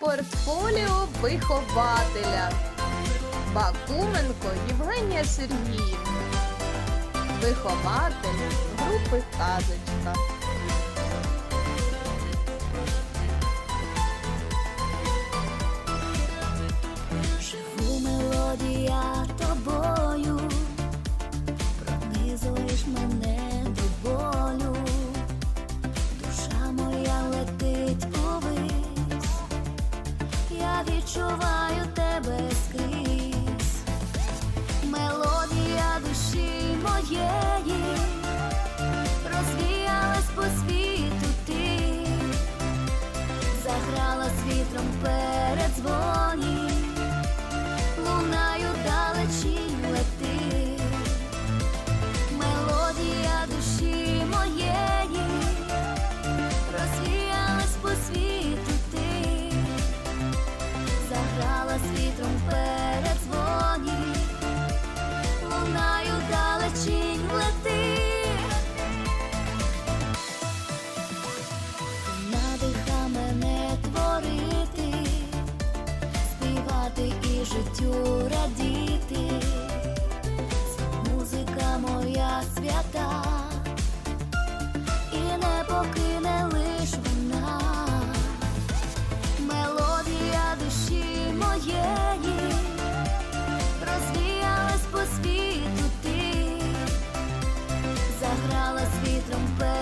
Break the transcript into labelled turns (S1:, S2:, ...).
S1: Портфоліо вихователя. Бакуменко Євгенія Сергіївна. Вихователь групи Казочка.
S2: Відчуваю тебе скрізь, мелодія душі моєї, розвіялась по світу ти, заграла світром передзвоні співати і життю радіти, музика моя свята, і не покине лиш вона, мелодія душі моєї, розвіялась по світу ти, заграла світ тромпет.